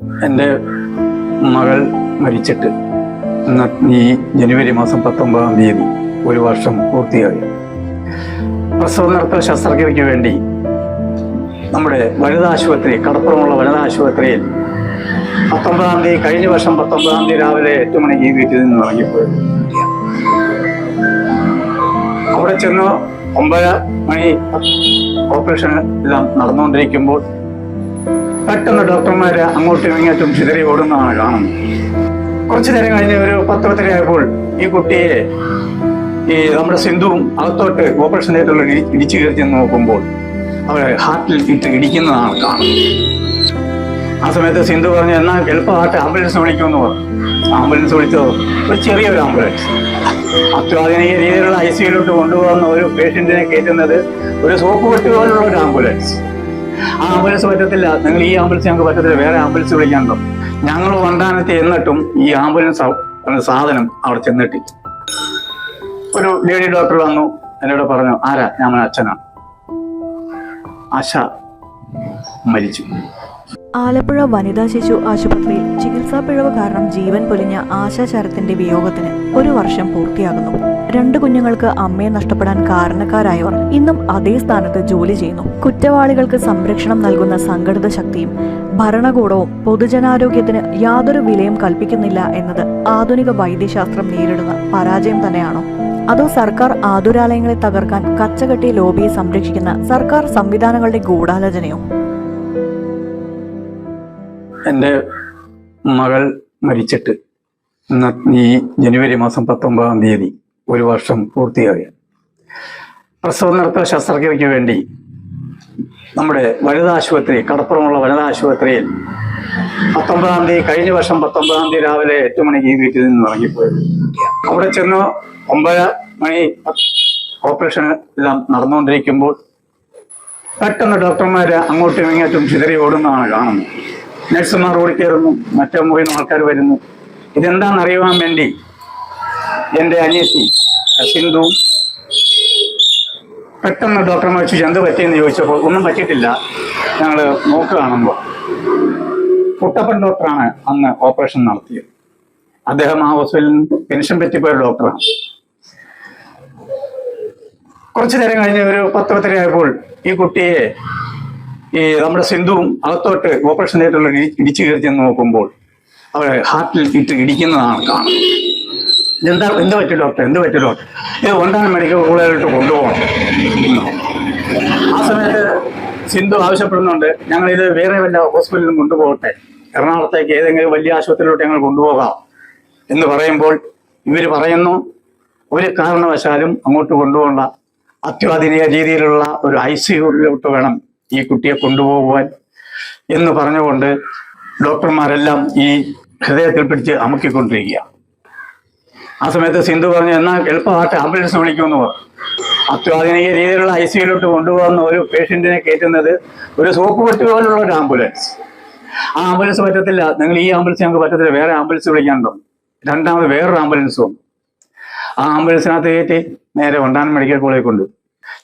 എന്റെ മകൾ മരിച്ചിട്ട് ഈ ജനുവരി മാസം പത്തൊമ്പതാം തീയതി ഒരു വർഷം പൂർത്തിയായി. പ്രസവ നടത്തൽ ശസ്ത്രക്രിയയ്ക്ക് വേണ്ടി നമ്മുടെ വനിതാ ആശുപത്രി കടപ്പുറമുള്ള വനിതാ ആശുപത്രിയിൽ പത്തൊമ്പതാം തീയതി കഴിഞ്ഞ വർഷം പത്തൊമ്പതാം തീയതി രാവിലെ എട്ട് മണിക്ക് വീട്ടിൽ നിന്ന് ഇറങ്ങിപ്പോയി അവിടെ ചെന്ന് ഒമ്പത് മണി ഓപ്പറേഷൻ എല്ലാം നടന്നുകൊണ്ടിരിക്കുമ്പോൾ പെട്ടെന്ന് ഡോക്ടർമാര് അങ്ങോട്ടും ഇങ്ങോട്ടും ചിതറി ഓടുന്നതാണ് കാണുന്നത്. കുറച്ചു നേരം കഴിഞ്ഞ് ഒരു പത്രത്തിലായപ്പോൾ ഈ കുട്ടിയെ ഈ നമ്മുടെ സിന്ധുവും അകത്തോട്ട് ഓപ്പറേഷൻ തിയേറ്ററിൽ ഇടി- ഇടിച്ചു കയറി ചെന്ന് നോക്കുമ്പോൾ അവരെ ഹാർട്ടിൽ ഇട്ട് ഇടിക്കുന്നതാണ് കാണുന്നത്. ആ സമയത്ത് സിന്ധു പറഞ്ഞു എന്നാൽ എളുപ്പമായിട്ട് ആംബുലൻസ് വിളിക്കുമെന്ന് പറഞ്ഞു. ആംബുലൻസ് വിളിച്ചോ ഒരു ചെറിയൊരു ആംബുലൻസ്. അത്യാധുനിക രീതിയിലുള്ള ഐ സിയിലോട്ട് കൊണ്ടുപോകുന്ന ഒരു പേഷ്യന്റിനെ കയറ്റുന്നത് ഒരു സോപ്പ് വെട്ടി പോലുള്ള ഒരു ആംബുലൻസ്. ആ ആംബുലൻസ് പറ്റത്തില്ല. നിങ്ങൾ ഈ ആംബുലൻസ് ഞങ്ങൾക്ക് പറ്റത്തില്ല. വേറെ ആംബുലൻസ് വിളിക്കാണ്ടോ ഞങ്ങൾ വണ്ടാനത്ത് എന്നിട്ടും ഈ ആംബുലൻസ് സാധനം അവിടെ ചെന്നിട്ടില്ല ഒരു ലേഡി ഡോക്ടർ വന്നു. എന്നോട് പറഞ്ഞു ആരാ? ഞാൻ അച്ഛനാണ്. ആശ മരിച്ചു. ആലപ്പുഴ വനിതാ ശിശു ആശുപത്രിയിൽ ചികിത്സാ പിഴവ് കാരണം ജീവൻ പൊലിഞ്ഞ ആശാ ശരത്തിന്റെ വിയോഗത്തിന് ഒരു വർഷം പൂർത്തിയാകുന്നു. രണ്ട് കുഞ്ഞുങ്ങൾക്ക് അമ്മയെ നഷ്ടപ്പെടാൻ കാരണക്കാരായവർ ഇന്നും അതേ സ്ഥാനത്ത് ജോലി ചെയ്യുന്നു. കുറ്റവാളികൾക്ക് സംരക്ഷണം നൽകുന്ന സംഘടിത ശക്തിയും ഭരണകൂടവും പൊതുജനാരോഗ്യത്തിന് യാതൊരു വിലയും കൽപ്പിക്കുന്നില്ല എന്നത് ആധുനിക വൈദ്യശാസ്ത്രം നേരിടുന്ന പരാജയം തന്നെയാണോ? അതോ സർക്കാർ ആതുരാലയങ്ങളെ തകർക്കാൻ കച്ചകെട്ടി ലോബിയെ സംരക്ഷിക്കുന്ന സർക്കാർ സംവിധാനങ്ങളുടെ ഗൂഢാലോചനയോ? എന്റെ മകൾ മരിച്ചിട്ട് ഈ ജനുവരി മാസം പത്തൊമ്പതാം തീയതി ഒരു വർഷം പൂർത്തിയായി. പ്രസവ നിർത്തൽ ശസ്ത്രക്രിയയ്ക്ക് വേണ്ടി നമ്മുടെ വനിതാ ആശുപത്രി കടപ്പുറമുള്ള വനിതാ ആശുപത്രിയിൽ പത്തൊമ്പതാം തീയതി കഴിഞ്ഞ വർഷം പത്തൊമ്പതാം തീയതി രാവിലെ എട്ട് മണിക്ക് ഈ വീട്ടിൽ നിന്ന് ഇറങ്ങിപ്പോയത് അവിടെ ചെന്ന് ഒമ്പത് മണി ഓപ്പറേഷൻ എല്ലാം നടന്നുകൊണ്ടിരിക്കുമ്പോൾ പെട്ടെന്ന് ഡോക്ടർമാർ അങ്ങോട്ടും ഇങ്ങോട്ടും ചിതറി ഓടുന്നതാണ് കാണുന്നത്. നഴ്സുമാർ ഓടിക്കയറുന്നു മറ്റേ മുറിയിൽ നിന്ന് ആൾക്കാർ വരുന്നു. ഇതെന്താണെന്ന് അറിയുവാൻ വേണ്ടി എന്റെ അനിയത്തി സിന്ധു. പെട്ടെന്ന് ഡോക്ടർമാർ ചോദിച്ചു എന്ത് പറ്റിയെന്ന് ചോദിച്ചപ്പോൾ ഒന്നും പറ്റിയിട്ടില്ല. ഞങ്ങൾ നോക്ക് കാണുമ്പോൾ കുട്ടപ്പൻ ഡോക്ടറാണ് അന്ന് ഓപ്പറേഷൻ നടത്തിയത്. അദ്ദേഹം ആ ഹോസ്പിറ്റലിൽ പെൻഷൻ പറ്റിപ്പോയ ഡോക്ടറാണ്. കുറച്ചു നേരം കഴിഞ്ഞ് ഒരു പത്ത് പത്തര ആയപ്പോൾ ഈ കുട്ടിയെ ഈ നമ്മുടെ സിന്ധുവും അകത്തോട്ട് ഓപ്പറേഷൻ ഇടി- ഇടിച്ചു കയറി ചെന്ന് നോക്കുമ്പോൾ അവരെ ഹാർട്ടിൽ ഇട്ട് ഇടിക്കുന്നതാണ് കാണുന്നത്. എന്താ എന്ത് പറ്റി ഡോക്ടർ എന്ത് പറ്റി ഡോക്ടർ ഇത് കൊണ്ടാണ് മെഡിക്കൽ കോളേജിലോട്ട് കൊണ്ടുപോകണം. ആ സമയത്ത് സിന്ധു ആവശ്യപ്പെടുന്നുണ്ട് ഞങ്ങളിത് വേറെ വല്ല ഹോസ്പിറ്റലിലും കൊണ്ടുപോകട്ടെ. എറണാകുളത്തേക്ക് ഏതെങ്കിലും വലിയ ആശുപത്രിയിലോട്ട് ഞങ്ങൾ കൊണ്ടുപോകാം എന്ന് പറയുമ്പോൾ ഇവർ പറയുന്നു ഒരു കാരണവശാലും അങ്ങോട്ട് കൊണ്ടുപോകണ്ട. അത്യാധുനിക രീതിയിലുള്ള ഒരു ഐ സിയുലോട്ട് വേണം ഈ കുട്ടിയെ കൊണ്ടുപോകുവാൻ എന്ന് പറഞ്ഞുകൊണ്ട് ഡോക്ടർമാരെല്ലാം ഈ ഹൃദയത്തിൽ പിടിച്ച് അമുക്കിക്കൊണ്ടിരിക്കുക ആ സമയത്ത് സിന്ധു പറഞ്ഞു എന്നാൽ എളുപ്പമായിട്ട് ആംബുലൻസ് വിളിക്കുമെന്ന് പറഞ്ഞു. അത്യാധുനിക രീതിയിലുള്ള ഐ സിയിലോട്ട് കൊണ്ടുപോകുന്ന ഒരു പേഷ്യന്റിനെ കയറ്റുന്നത് ഒരു സോപ്പ് പെട്ടി പോലുള്ള ഒരു ആംബുലൻസ്. ആ ആംബുലൻസ് പറ്റത്തില്ല. നിങ്ങൾ ഈ ആംബുലൻസ് ഞങ്ങൾക്ക് പറ്റത്തില്ല. വേറെ ആംബുലൻസ് വിളിക്കാനുണ്ടോ? രണ്ടാമത് വേറൊരു ആംബുലൻസ് വന്നു. ആ ആംബുലൻസിനകത്ത് കയറ്റി നേരെ വണ്ടാനം മെഡിക്കൽ കോളേജിൽ കൊണ്ട്.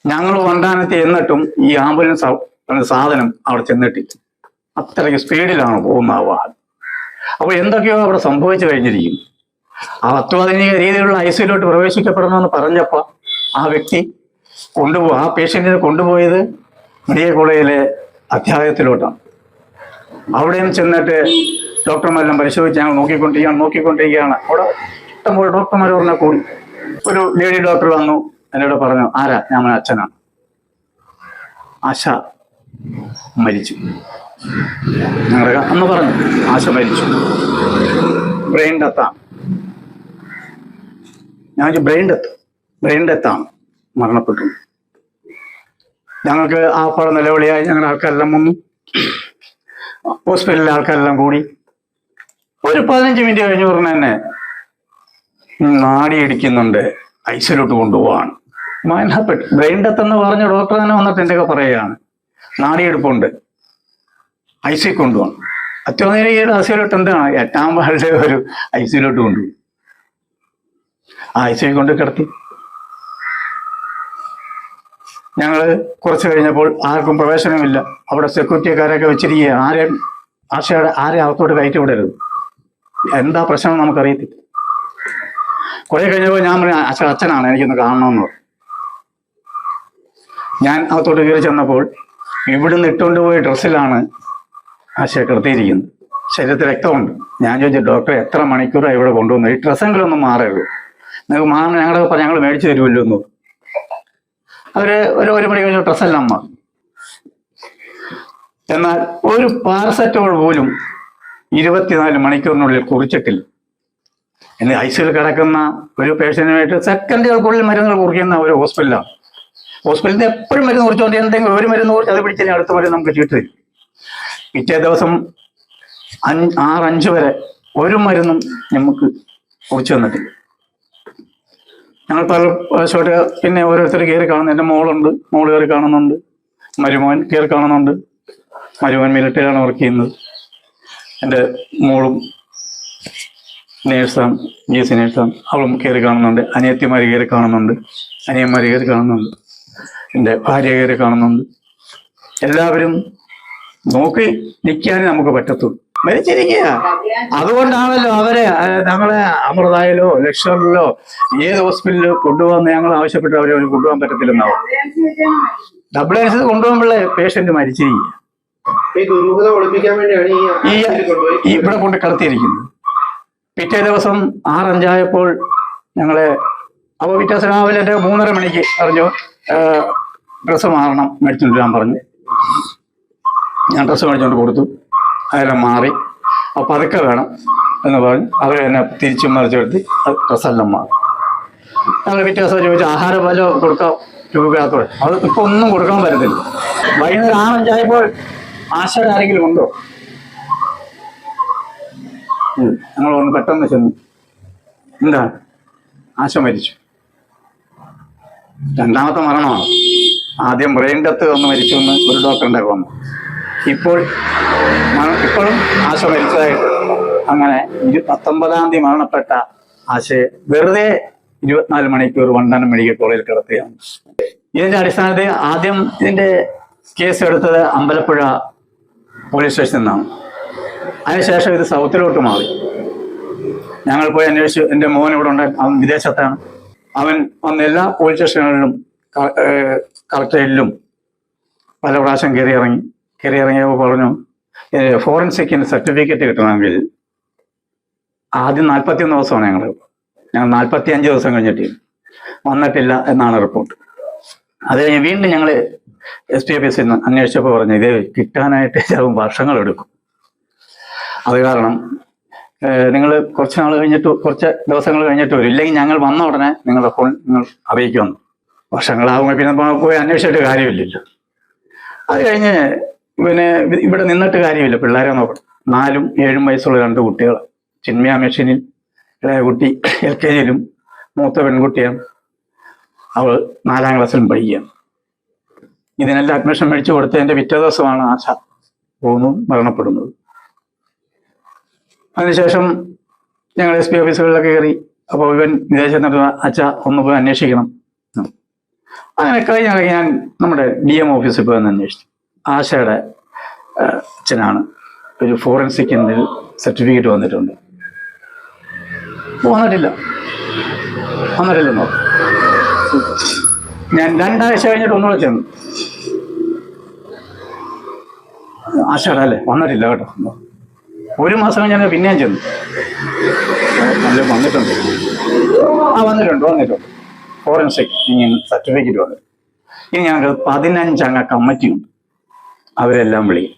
ഞങ്ങൾ വണ്ടാനത്ത് എന്നിട്ടും ഈ ആംബുലൻസ് സാധനം അവിടെ ചെന്നിട്ടില്ല അത്രയ്ക്ക് സ്പീഡിലാണ് പോകുന്ന ആ വാഹനം. അപ്പോൾ എന്തൊക്കെയോ അവിടെ സംഭവിച്ചു കഴിഞ്ഞിരിക്കും. ആ അത്യാധുനിക രീതിയിലുള്ള ഐ സിയിലോട്ട് പ്രവേശിക്കപ്പെടണമെന്ന് പറഞ്ഞപ്പോൾ ആ വ്യക്തി കൊണ്ടുപോ ആ പേഷ്യന്റിനെ കൊണ്ടുപോയത് മെഡിക്കൽ കോളേജിലെ അധ്യായത്തിലോട്ടാണ് അവിടെയും ചെന്നിട്ട് ഡോക്ടർമാരെല്ലാം പരിശോധിച്ച് ഞങ്ങൾ നോക്കിക്കൊണ്ടിരിക്കുകയാണ് നോക്കിക്കൊണ്ടിരിക്കുകയാണ്. അവിടെ ഇഷ്ടംപോലെ ഡോക്ടർമാർ പറഞ്ഞ കൂടി. ഒരു ലേഡി ഡോക്ടർ വന്നു എന്നോട് പറഞ്ഞു ആരാ? ഞാൻ അച്ഛനാണ്. ആശ മരിച്ചു. ഞങ്ങളുടെ അന്ന് പറഞ്ഞു ആശ മരിച്ചു. ബ്രെയിൻ ഡെത്താണ് ഞാൻ ബ്രെയിൻ ഡെത്ത് ബ്രെയിൻ ഡെത്താണ് മരണപ്പെട്ടു. ഞങ്ങൾക്ക് ആ പടം നിലവിളിയായി ഞങ്ങളുടെ ആൾക്കാരെല്ലാം വന്നു. ഹോസ്പിറ്റലിലെ ആൾക്കാരെല്ലാം കൂടി. ഒരു പതിനഞ്ച് മിനിറ്റ് കഴിഞ്ഞ് പറഞ്ഞ തന്നെ നാടി ഇടിക്കുന്നുണ്ട്. ഐസിലോട്ട് കൊണ്ടുപോവാണ്. മരണപ്പെട്ടു. ബ്രെയിൻ ഡെത്ത് എന്ന് പറഞ്ഞ ഡോക്ടർ തന്നെ വന്നിട്ട് എന്റെ പറയുകയാണ്. നാടിയെടുപ്പുണ്ട് ഐ സി കൊണ്ടുപോകണം. അത്യാധുനിക ഐസിയിലോട്ട് എന്താണ്? എട്ടാം വാളുടെ ഒരു ഐസിയിലോട്ട് കൊണ്ടുപോയി ആ ഐ സി കൊണ്ട് കിടത്തി. ഞങ്ങൾ കുറച്ച് കഴിഞ്ഞപ്പോൾ ആർക്കും പ്രവേശനമില്ല. അവിടെ സെക്യൂരിറ്റിക്കാരൊക്കെ വെച്ചിരിക്കുക ആരെയും ആശയുടെ ആരെ അകത്തോട്ട് കയറ്റി വിടരുത്. എന്താ പ്രശ്നം നമുക്കറിയത്തില്ല. കുറെ കഴിഞ്ഞപ്പോൾ ഞാൻ പറഞ്ഞു അച്ഛൻ അച്ഛനാണ് എനിക്കൊന്ന് കാണണമെന്ന് ഞാൻ അകത്തോട്ട് കയറി ചെന്നപ്പോൾ ഇവിടുന്ന് ഇട്ടുകൊണ്ട് പോയ ഡ്രസ്സിലാണ് ആശയെ കിടത്തിയിരിക്കുന്നത്. ശരീരത്തിൽ രക്തമുണ്ട്. ഞാൻ ചോദിച്ചു ഡോക്ടറെ എത്ര മണിക്കൂറാണ് ഇവിടെ കൊണ്ടുവന്നത് ഈ ഡ്രസ്സെങ്കിലും മാറരുത്. നിങ്ങൾക്ക് മാറണം ഞങ്ങളുടെ ഞങ്ങൾ മേടിച്ചു തരുമല്ലോ എന്ന് പറഞ്ഞു. അവർ ഒരു ഒരു മണി കഴിഞ്ഞ ഡ്രസ്സെല്ലാം മാറി എന്നാൽ ഒരു പാരസെറ്റമോൾ പോലും ഇരുപത്തിനാല് മണിക്കൂറിനുള്ളിൽ കുറിച്ചിട്ടില്ല. ഇന്ന് ഐസിയിൽ കിടക്കുന്ന ഒരു പേഷ്യന്റുമായിട്ട് സെക്കൻഡുകൾക്കുള്ളിൽ മരുന്നുകൾ കുറിക്കുന്ന ഒരു ഹോസ്പിറ്റലാണ്. ഹോസ്പിറ്റലിൽ നിന്ന് എപ്പോഴും മരുന്ന് കുറിച്ചുകൊണ്ട് എന്തെങ്കിലും ഒരു മരുന്ന് കുറിച്ച് അത് പിടിച്ചാൽ അടുത്ത മരുന്ന് നമുക്ക് ചീട്ട് തരും പിറ്റേ ദിവസം അഞ്ച് ആറ് അഞ്ച് വരെ ഒരു മരുന്നും നമുക്ക് കുറിച്ച് തന്നിട്ടില്ല. ഞങ്ങൾ പല പ്രാവശ്യമായിട്ട് പിന്നെ ഓരോരുത്തർ കയറി കാണുന്നു. എന്റെ മോളുണ്ട്. മോൾ കയറി കാണുന്നുണ്ട്. മരുമോൻ കയറി കാണുന്നുണ്ട്. മരുമോൻ മിലിറ്ററിയാണ് വർക്ക് ചെയ്യുന്നത്. എന്റെ മോളും ബി എസ് സി നേഴ്സാണ്. അവളും കയറി കാണുന്നുണ്ട്. അനിയത്തിമാർ കയറി കാണുന്നുണ്ട്. അനിയന്മാർ കയറി കാണുന്നുണ്ട്. എന്റെ ഭാര്യ കയറി കാണുന്നുണ്ട്. എല്ലാവരും നോക്കി നിൽക്കാനേ നമുക്ക് പറ്റത്തുള്ളൂ. മരിച്ചിരിക്കുക അതുകൊണ്ടാണല്ലോ അവരെ ഞങ്ങളെ അമൃതായിലോ ലക്ഷറിലോ ഏത് ഹോസ്പിറ്റലിലോ കൊണ്ടുപോകാൻ ഞങ്ങൾ ആവശ്യപ്പെട്ട് അവരെ കൊണ്ടുപോകാൻ പറ്റത്തില്ലെന്നാവും. ഡബിൾ അനുസരിച്ച് കൊണ്ടുപോകുമ്പോഴേ പേഷ്യന്റ് മരിച്ചിരിക്കുക ഈ ഇവിടെ കൊണ്ട് കടത്തിയിരിക്കുന്നത്. പിറ്റേ ദിവസം ആറഞ്ചായപ്പോൾ ഞങ്ങളെ അപ്പോൾ പിറ്റേ ദിവസം രാവിലെ എന്റെ മൂന്നര മണിക്ക് പറഞ്ഞു ഡ്രസ്സ് മാറണം മേടിച്ചുകൊണ്ടിരാൻ പറഞ്ഞു. ഞാൻ ഡ്രസ്സ് മേടിച്ചുകൊണ്ട് കൊടുത്തു. അതെല്ലാം മാറി. അപ്പം അതൊക്കെ വേണം എന്ന് പറഞ്ഞ് അവർ എന്നെ തിരിച്ചും മറിച്ചെടുത്തി പ്രസന്നം മാറി. പിറ്റേ ദിവസം ചോദിച്ചു ആഹാരം വല്ലതും കൊടുക്കാം രൂപയാത്തോടെ അത് ഇപ്പം ഒന്നും കൊടുക്കാൻ പറ്റത്തില്ല. വൈകുന്നേരം ആറഞ്ചായപ്പോൾ ആശയുടെ ആരെങ്കിലും ഉണ്ടോ. ഞങ്ങൾ ഒന്ന് പെട്ടെന്ന് ചെന്നു. എന്താ? ആശ മരിച്ചു. രണ്ടാമത്തെ മരണമാണ്. ആദ്യം ബ്രെയിൻ ഡെത്ത് ഒന്ന് മരിച്ചു എന്ന് ഒരു ഡോക്ടറിന്റെ വന്നു. ഇപ്പോൾ ഇപ്പോഴും ആശ മരിച്ചതായിട്ട് അങ്ങനെ പത്തൊമ്പതാം തീയതി മരണപ്പെട്ട ആശയെ വെറുതെ ഇരുപത്തിനാല് മണിക്കൂർ വണ്ടനം മെഡിക്കൽ കോളേജിൽ കിടത്തുകയാണ് ഇതിന്റെ അടിസ്ഥാനത്തിൽ ആദ്യം ഇതിന്റെ കേസ് എടുത്തത് അമ്പലപ്പുഴ പോലീസ് സ്റ്റേഷനിൽ നിന്നാണ്. അതിനുശേഷം ഇത് സൗത്തിലോട്ട് മാറി. ഞങ്ങൾ പോയി അന്വേഷിച്ചു എന്റെ മോൻ ഇവിടെ ഉണ്ട് അവൻ വിദേശത്താണ്. അവൻ വന്ന എല്ലാ പോലീസ് സ്റ്റേഷനുകളിലും കളക്ടറേറ്റിലും പല പ്രാവശ്യം കയറി ഇറങ്ങി. കയറി ഇറങ്ങിയപ്പോൾ പറഞ്ഞു ഫോറൻസിക്കിന് സർട്ടിഫിക്കറ്റ് കിട്ടണമെങ്കിൽ ആദ്യം നാൽപ്പത്തിയൊന്ന് ദിവസമാണ് ഞങ്ങൾ ഞങ്ങൾ നാൽപ്പത്തി അഞ്ച് ദിവസം കഴിഞ്ഞിട്ട് വന്നിട്ടില്ല എന്നാണ് റിപ്പോർട്ട് അത് കഴിഞ്ഞ് വീണ്ടും ഞങ്ങൾ എസ് പി ഓഫീസിൽ നിന്ന് അന്വേഷിച്ചപ്പോൾ പറഞ്ഞു ഇത് കിട്ടാനായിട്ട് ചിലപ്പോൾ വർഷങ്ങളെടുക്കും അത് കാരണം നിങ്ങൾ കുറച്ച് നാൾ കഴിഞ്ഞിട്ട് കുറച്ച് ദിവസങ്ങൾ കഴിഞ്ഞിട്ട് വരും. ഇല്ലെങ്കിൽ ഞങ്ങൾ വന്ന ഉടനെ നിങ്ങളുടെ ഫോൺ നിങ്ങൾ അറിയിക്കുമെന്ന്. വർഷങ്ങളാകുമ്പോൾ പിന്നെ പോയി അന്വേഷിച്ചിട്ട് കാര്യമില്ലല്ലോ. അത് കഴിഞ്ഞ് പിന്നെ ഇവിടെ നിന്നിട്ട് കാര്യമില്ല. പിള്ളേരെ നോക്കണം. നാലും ഏഴും വയസ്സുള്ള രണ്ട് കുട്ടികൾ ചിന്മയ മെഷീനിൽ ഇളയ കുട്ടി എൽ കെ ജിയിലും മൂത്ത പെൺകുട്ടിയാണ്. അവൾ നാലാം ക്ലാസ്സിലും പഠിക്കുകയാണ് ഇതിനെല്ലാം അഡ്മിഷൻ മേടിച്ചു കൊടുത്തതിന്റെ പിറ്റേ ദിവസമാണ് ആശ പോകുന്നു മരണപ്പെടുന്നത്. അതിനുശേഷം ഞങ്ങൾ എസ് പി ഓഫീസുകളിലൊക്കെ കയറി. അപ്പോൾ ഇവൻ വിദേശത്ത് നടന്ന അച്ഛ ഒന്ന് പോയി അന്വേഷിക്കണം. അങ്ങനെ കഴിഞ്ഞ ഞാൻ നമ്മുടെ ഡി എം ഓഫീസിൽ പോയി ഒന്ന് അന്വേഷിച്ചു. ആശയുടെ അച്ഛനാണ്. ഒരു ഫോറൻസിക് എന്നതിൽ സർട്ടിഫിക്കറ്റ് വന്നിട്ടുണ്ട്. വന്നിട്ടില്ല. വന്നിട്ടില്ലെന്നോ ഞാൻ രണ്ടാഴ്ച കഴിഞ്ഞിട്ട് ഒന്നുകൂടെ ചെന്നു. ആശയുടെ അല്ലേ? വന്നിട്ടില്ല കേട്ടോ. ഒരു മാസം കഴിഞ്ഞാൽ പിന്നെയും ചെന്നു. നല്ല വന്നിട്ടുണ്ട്. ആ വന്നിട്ടുണ്ട് വന്നിട്ടുണ്ട്. ഫോറൻസിക് ഇങ്ങനെ സർട്ടിഫിക്കറ്റ് വന്നിട്ടുണ്ട്. ഇനി ഞങ്ങൾക്ക് പതിനഞ്ചംഗ കമ്മിറ്റിയുണ്ട്. അവരെല്ലാം വിളിക്കും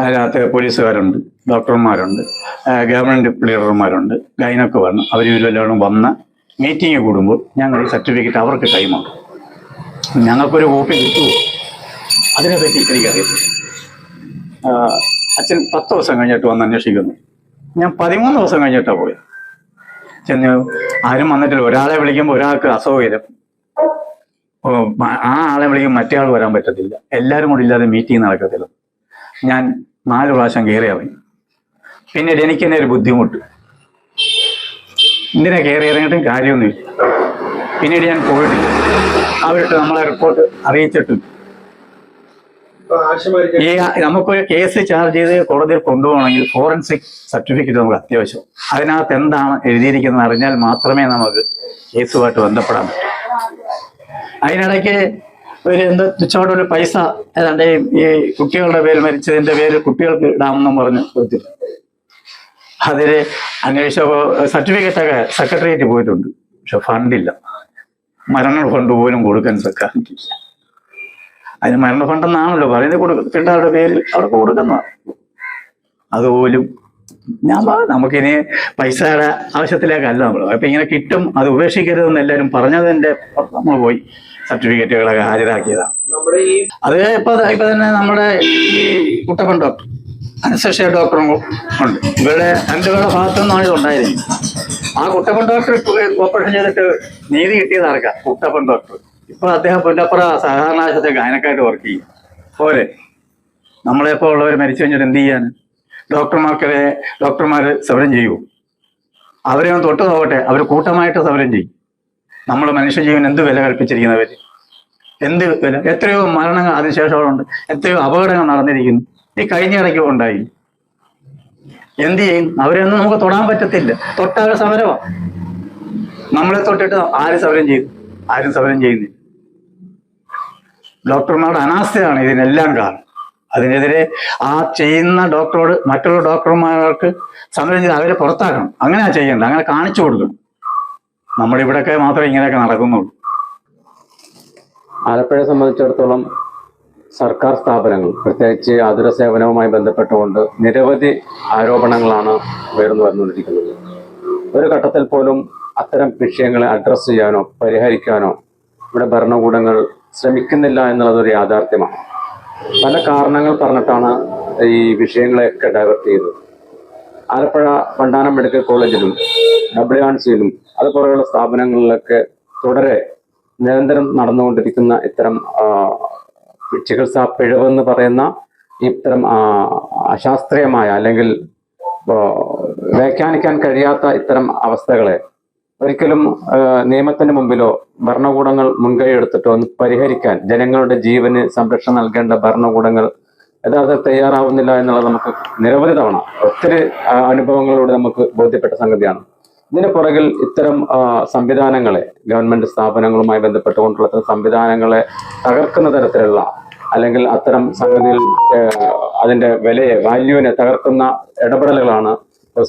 അതിനകത്ത് പോലീസുകാരുണ്ട് ഡോക്ടർമാരുണ്ട് ഗവൺമെന്റ് ലീഡർമാരുണ്ട് ഗൈനൊക്കെ വരണം അവർ ഇവരെല്ലാം വന്ന മീറ്റിംഗ് കൂടുമ്പോൾ ഞങ്ങൾ ഈ സർട്ടിഫിക്കറ്റ് അവർക്ക് കൈമാറും ഞങ്ങൾക്കൊരു കോപ്പി കിട്ടുമോ അതിനെപ്പറ്റി എനിക്കറിയത്തില്ല അച്ഛൻ പത്ത് ദിവസം കഴിഞ്ഞിട്ട് വന്ന് അന്വേഷിക്കുന്നു. ഞാൻ പതിമൂന്ന് ദിവസം കഴിഞ്ഞിട്ടാണ് പോയത്. ചെന്ന് ആരും വന്നിട്ടില്ല. ഒരാളെ വിളിക്കുമ്പോൾ ഒരാൾക്ക് അസൗകര്യം. ആ ആളെ വിളിക്കും മറ്റേ ആൾ വരാൻ പറ്റത്തില്ല. എല്ലാവരും കൂടി ഇല്ലാതെ മീറ്റിംഗ് നടക്കത്തില്ല. ഞാൻ നാല് പ്രാവശ്യം കയറി പിന്നീട് എനിക്ക് തന്നെ ഒരു ബുദ്ധിമുട്ട്. എന്തിനാ കയറി ഇറങ്ങിയിട്ടും കാര്യമൊന്നുമില്ല. പിന്നീട് ഞാൻ പോയിട്ടില്ല. അവരിട്ട് നമ്മളെ റിപ്പോർട്ട് അറിയിച്ചിട്ടും ഈ നമുക്ക് കേസ് ചാർജ് ചെയ്ത് കോടതിയിൽ കൊണ്ടുപോകണമെങ്കിൽ ഫോറൻസിക് സർട്ടിഫിക്കറ്റ് നമുക്ക് അത്യാവശ്യം അതിനകത്ത് എന്താണ് എഴുതിയിരിക്കുന്നത് അറിഞ്ഞാൽ മാത്രമേ നമുക്ക് കേസുമായിട്ട് ബന്ധപ്പെടാൻ പറ്റൂ. അതിനിടയ്ക്ക് ഒരു എന്തോ തുച്ഛമായിട്ട് ഒരു പൈസ ഏതാണ്ട് ഈ കുട്ടികളുടെ പേര് മരിച്ചതിന്റെ പേര് കുട്ടികൾക്ക് ഇടാമെന്നും പറഞ്ഞു കൊടുത്തിട്ട് അതിന് അന്വേഷിച്ചപ്പോൾ സർട്ടിഫിക്കറ്റ് ഒക്കെ സെക്രട്ടേറിയറ്റ് പോയിട്ടുണ്ട്. പക്ഷെ ഫണ്ടില്ല മരണ ഫണ്ട് പോലും കൊടുക്കാൻ സർക്കാരിനില്ല അതിന് മരണ ഫണ്ടെന്നാണല്ലോ പറയുന്നത്. കൊടുക്കേണ്ട അവരുടെ പേരിൽ അവർക്ക് കൊടുക്കുന്ന അതുപോലും ഞാൻ പറ നമുക്കിനി പൈസയുടെ ആവശ്യത്തിലേക്കല്ല നമ്മൾ അപ്പൊ ഇങ്ങനെ കിട്ടും അത് ഉപേക്ഷിക്കരുതെന്ന് എല്ലാവരും പറഞ്ഞതിന്റെ നമ്മൾ പോയി സർട്ടിഫിക്കറ്റുകളൊക്കെ ഹാജരാക്കിയതാണ്. അത് ഇപ്പൊ ഇപ്പൊ തന്നെ നമ്മുടെ ഈ കുട്ടപ്പൻ ഡോക്ടർ അനസ്തേഷ്യ ഡോക്ടറും ഉണ്ട്. ഇവരുടെ രണ്ടുപേരുടെ ഭാഗത്തു നിന്നാണ് ഇത് ഉണ്ടായിരുന്നത്. ആ കുട്ടപ്പൻ ഡോക്ടർ ഓപ്പറേഷൻ ചെയ്തിട്ട് നീതി കിട്ടിയത് ആർക്കാ? കുട്ടപ്പൻ ഡോക്ടർ. ഇപ്പൊ അദ്ദേഹം പുല്ലപ്പുറ സഹകരണ ആശുപത്രി ഗായനക്കായിട്ട് വർക്ക് ചെയ്യും. പോലെ നമ്മളെപ്പോ ഉള്ളവർ മരിച്ചു കഴിഞ്ഞിട്ട് എന്ത് ചെയ്യാൻ? ഡോക്ടർമാർക്കെതിരെ ഡോക്ടർമാർ സമരം ചെയ്യൂ. അവരെ ഒന്ന് തൊട്ട് നോക്കട്ടെ. അവർ കൂട്ടമായിട്ട് സമരം ചെയ്യും. നമ്മൾ മനുഷ്യജീവൻ എന്ത് വില കൽപ്പിച്ചിരിക്കുന്നവർ എന്ത് വില? എത്രയോ മരണങ്ങൾ അതിനുശേഷമുണ്ട്. എത്രയോ അപകടങ്ങൾ നടന്നിരിക്കുന്നു. ഈ കഴിഞ്ഞ ഇടയ്ക്ക് ഉണ്ടായി. എന്ത് ചെയ്യും? അവരെയൊന്നും നമുക്ക് തൊടാൻ പറ്റത്തില്ല. തൊട്ടാൽ സമരമാണ് നമ്മളെ തൊട്ടിട്ട് ആര് സമരം ചെയ്തു ആരും സമരം ചെയ്യുന്നില്ല. ഡോക്ടർമാരുടെ അനാസ്ഥയാണ് ഇതിനെല്ലാം കാരണം. അതിനെതിരെ ആ ചെയ്യുന്ന ഡോക്ടറോട് മറ്റുള്ള ഡോക്ടർമാർക്ക് സമരം ചെയ്ത് അവരെ പുറത്താക്കണം. അങ്ങനെ ആ ചെയ്യേണ്ടത്. അങ്ങനെ കാണിച്ചു കൊടുക്കണം. നമ്മുടെ ഇവിടെയൊക്കെ മാത്രമേ ഇങ്ങനെയൊക്കെ നടക്കുന്നുള്ളൂ. ആലപ്പുഴയെ സംബന്ധിച്ചിടത്തോളം സർക്കാർ സ്ഥാപനങ്ങൾ പ്രത്യേകിച്ച് ആതുര സേവനവുമായി ബന്ധപ്പെട്ടുകൊണ്ട് നിരവധി ആരോപണങ്ങളാണ് ഉയർന്നു വന്നുകൊണ്ടിരിക്കുന്നത്. ഒരു ഘട്ടത്തിൽ പോലും അത്തരം വിഷയങ്ങളെ അഡ്രസ്സ് ചെയ്യാനോ പരിഹരിക്കാനോ ഇവിടെ ഭരണകൂടങ്ങൾ ശ്രമിക്കുന്നില്ല എന്നുള്ളത് ഒരു യാഥാർത്ഥ്യമാണ്. പല കാരണങ്ങൾ പറഞ്ഞിട്ടാണ് ഈ വിഷയങ്ങളെയൊക്കെ ഡൈവേർട്ട് ചെയ്തത്. ആലപ്പുഴ പണ്ടാനം മെഡിക്കൽ കോളേജിലും ഡബ്ല്യു ആൺ സിയിലും അതുപോലെയുള്ള സ്ഥാപനങ്ങളിലൊക്കെ തുടരെ നിരന്തരം നടന്നുകൊണ്ടിരിക്കുന്ന ഇത്തരം ചികിത്സാ പിഴവെന്ന് പറയുന്ന ഇത്തരം അശാസ്ത്രീയമായ അല്ലെങ്കിൽ വ്യാഖ്യാനിക്കാൻ കഴിയാത്ത ഇത്തരം അവസ്ഥകളെ ഒരിക്കലും നിയമത്തിന് മുമ്പിലോ ഭരണകൂടങ്ങൾ മുൻകൈ എടുത്തിട്ടോ ഒന്ന് പരിഹരിക്കാൻ ജനങ്ങളുടെ ജീവന് സംരക്ഷണം നൽകേണ്ട ഭരണകൂടങ്ങൾ യഥാർത്ഥത്തിൽ തയ്യാറാവുന്നില്ല എന്നുള്ളത് നമുക്ക് നിരവധി തവണ ഒത്തിരി അനുഭവങ്ങളിലൂടെ നമുക്ക് ബോധ്യപ്പെട്ട സംഗതിയാണ്. ഇതിന് പുറകിൽ ഇത്തരം സംവിധാനങ്ങളെ ഗവൺമെന്റ് സ്ഥാപനങ്ങളുമായി ബന്ധപ്പെട്ടുകൊണ്ടുള്ള സംവിധാനങ്ങളെ തകർക്കുന്ന തരത്തിലുള്ള അല്ലെങ്കിൽ അത്തരം സംഗതിയിൽ അതിന്റെ വിലയെ വാല്യൂവിനെ തകർക്കുന്ന ഇടപെടലുകളാണ്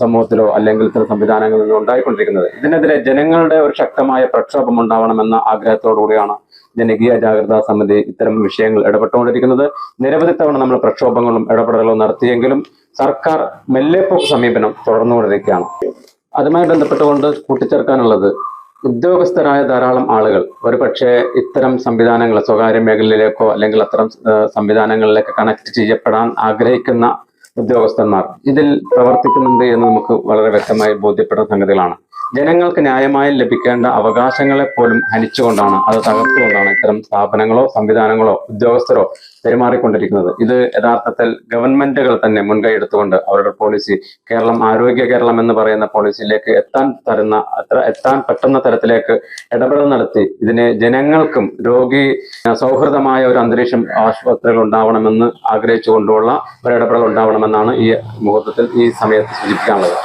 സമൂഹത്തിലോ അല്ലെങ്കിൽ ഇത്തരം സംവിധാനങ്ങളിൽ നിന്നോ ഉണ്ടായിക്കൊണ്ടിരിക്കുന്നത്. ഇതിനെതിരെ ജനങ്ങളുടെ ഒരു ശക്തമായ പ്രക്ഷോഭം ഉണ്ടാവണമെന്ന ആഗ്രഹത്തോടുകൂടിയാണ് ജനകീയ ജാഗ്രതാ സമിതി ഇത്തരം വിഷയങ്ങൾ ഇടപെട്ടുകൊണ്ടിരിക്കുന്നത്. നിരവധി തവണ നമ്മൾ പ്രക്ഷോഭങ്ങളും ഇടപെടലുകളും നടത്തിയെങ്കിലും സർക്കാർ മെല്ലെപ്പോക്ക് സമീപനം തുടർന്നുകൊണ്ടിരിക്കുകയാണ്. അതുമായി ബന്ധപ്പെട്ടുകൊണ്ട് കൂട്ടിച്ചേർക്കാനുള്ളത് ഉദ്യോഗസ്ഥരായ ധാരാളം ആളുകൾ. ഒരു പക്ഷേ ഇത്തരം സംവിധാനങ്ങൾ സ്വകാര്യ മേഖലയിലേക്കോ അല്ലെങ്കിൽ അത്തരം സംവിധാനങ്ങളിലേക്ക് കണക്ട് ചെയ്യപ്പെടാൻ ആഗ്രഹിക്കുന്ന ഉദ്യോഗസ്ഥന്മാർ ഇതിൽ പ്രവർത്തിക്കുന്നുണ്ട് എന്ന് നമുക്ക് വളരെ വ്യക്തമായി ബോധ്യപ്പെട്ട സംഗതികളാണ്. ജനങ്ങൾക്ക് ന്യായമായി ലഭിക്കേണ്ട അവകാശങ്ങളെ പോലും ഹനിച്ചുകൊണ്ടാണ് അത് തകർത്തുകൊണ്ടാണ് ഇത്തരം സ്ഥാപനങ്ങളോ സംവിധാനങ്ങളോ ഉദ്യോഗസ്ഥരോ പെരുമാറിക്കൊണ്ടിരിക്കുന്നത്. ഇത് യഥാർത്ഥത്തിൽ ഗവൺമെന്റുകൾ തന്നെ മുൻകൈ എടുത്തുകൊണ്ട് അവരുടെ പോളിസി കേരളം ആരോഗ്യ കേരളം എന്ന് പറയുന്ന പോളിസിയിലേക്ക് എത്താൻ തരുന്ന അത്ര എത്താൻ പറ്റുന്ന തരത്തിലേക്ക് ഇടപെടൽ നടത്തി ഇതിനെ ജനങ്ങൾക്കും രോഗി സൗഹൃദമായ ഒരു അന്തരീക്ഷം ആശുപത്രികൾ ഉണ്ടാവണമെന്ന് ആഗ്രഹിച്ചുകൊണ്ടുള്ള ഒരു ഇടപെടൽ ഉണ്ടാവണമെന്നാണ് ഈ മുഹൂർത്തത്തിൽ ഈ സമയത്ത് സൂചിപ്പിക്കാനുള്ളത്.